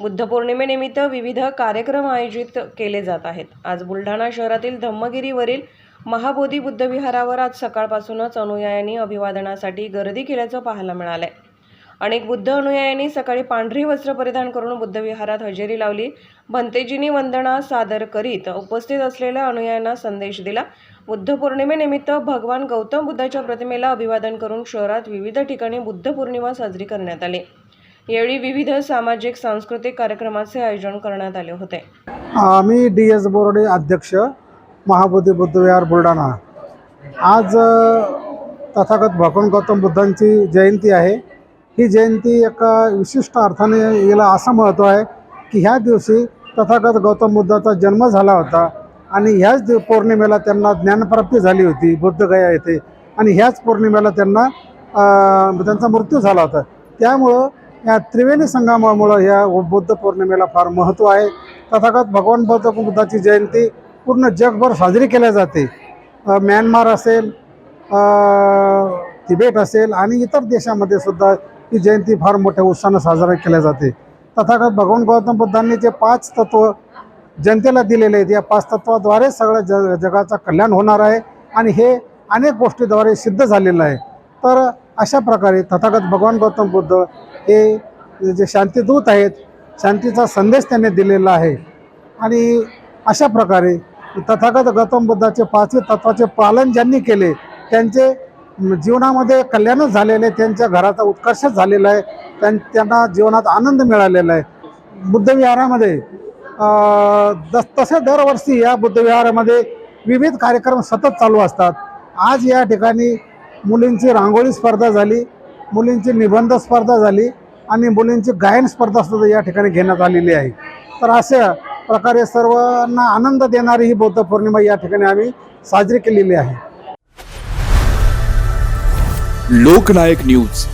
बुद्ध पौर्णिमेनिमित्त विविध कार्यक्रम आयोजित केले जात आहेत. आज बुलढाणा शहरातील धम्मगिरीवरील महाबोधी बुद्धविहारावर आज सकाळपासूनच अनुयायांनी अभिवादनासाठी गर्दी केल्याचं पाहायला मिळालंय. अनेक बुद्ध अनुयायांनी सकाळी पांढरी वस्त्र परिधान करून बुद्धविहारात हजेरी लावली. भंतेजींनी वंदना सादर करीत उपस्थित असलेल्या अनुयायांना संदेश दिला. बुद्ध पौर्णिमेनिमित्त भगवान गौतम बुद्धाच्या प्रतिमेला अभिवादन करून शहरात विविध ठिकाणी बुद्ध पौर्णिमा साजरी करण्यात आली. यावेळी विविध सामाजिक सांस्कृतिक कार्यक्रमाचे आयोजन करण्यात आले होते. आम्ही डी एस बोर्डे अध्यक्ष महाबोधी बुद्धविहार बुलढाणा. आज तथागत भगवान गौतम बुद्धांची जयंती आहे. ही जयंती एका विशिष्ट अर्थाने याला असं महत्त्व आहे की ह्या दिवशी तथागत गौतम बुद्धाचा जन्म झाला होता आणि ह्याच दिव पौर्णिमेला त्यांना ज्ञानप्राप्ती झाली होती बुद्धगया येथे. आणि ह्याच पौर्णिमेला त्यांना त्यांचा मृत्यू झाला होता. त्यामुळं या त्रिवेणी संगमामुळं ह्या बुद्ध पौर्णिमेला फार महत्त्व आहे. तथागत भगवान बौद्ध बुद्धाची जयंती पूर्ण जगभर साजरी केल्या जाते. म्यानमार असेल तिबेट असेल आणि इतर देशामध्ये सुद्धा ही जयंती फार मोठ्या उत्साहानं साजरा केल्या जाते. तथागत भगवान गौतम बुद्धांनी जे पाच तत्व जनतेला दिलेले आहेत या पाच तत्वाद्वारे सगळ्या ज जगाचं कल्याण होणार आहे आणि हे अनेक गोष्टीद्वारे सिद्ध झालेलं आहे. तर अशा प्रकारे तथागत भगवान गौतम बुद्ध हे जे शांतीदूत आहेत शांतीचा संदेश त्यांनी दिलेला आहे. आणि अशा प्रकारे तथागत गौतम बुद्धाचे पाचवे तत्वाचे पालन ज्यांनी केले त्यांचे जीवनामध्ये कल्याणच झालेले त्यांच्या घराचा उत्कर्षच झालेला आहे त्यां त्यांना जीवनात आनंद मिळालेला आहे. बुद्धविहारामध्ये दस तसे दरवर्षी या बुद्धविहारामध्ये विविध कार्यक्रम सतत चालू असतात. आज या ठिकाणी मुलींची रांगोळी स्पर्धा झाली मुलींची निबंध स्पर्धा झाली आणि मुलींची गायन स्पर्धा सुद्धा या ठिकाणी घेण्यात आलेली आहे. तर अशा प्रकारे सर्वांना आनंद देणारी ही बौद्ध पौर्णिमा या ठिकाणी आम्ही साजरी केलेली आहे. लोकनायक न्यूज.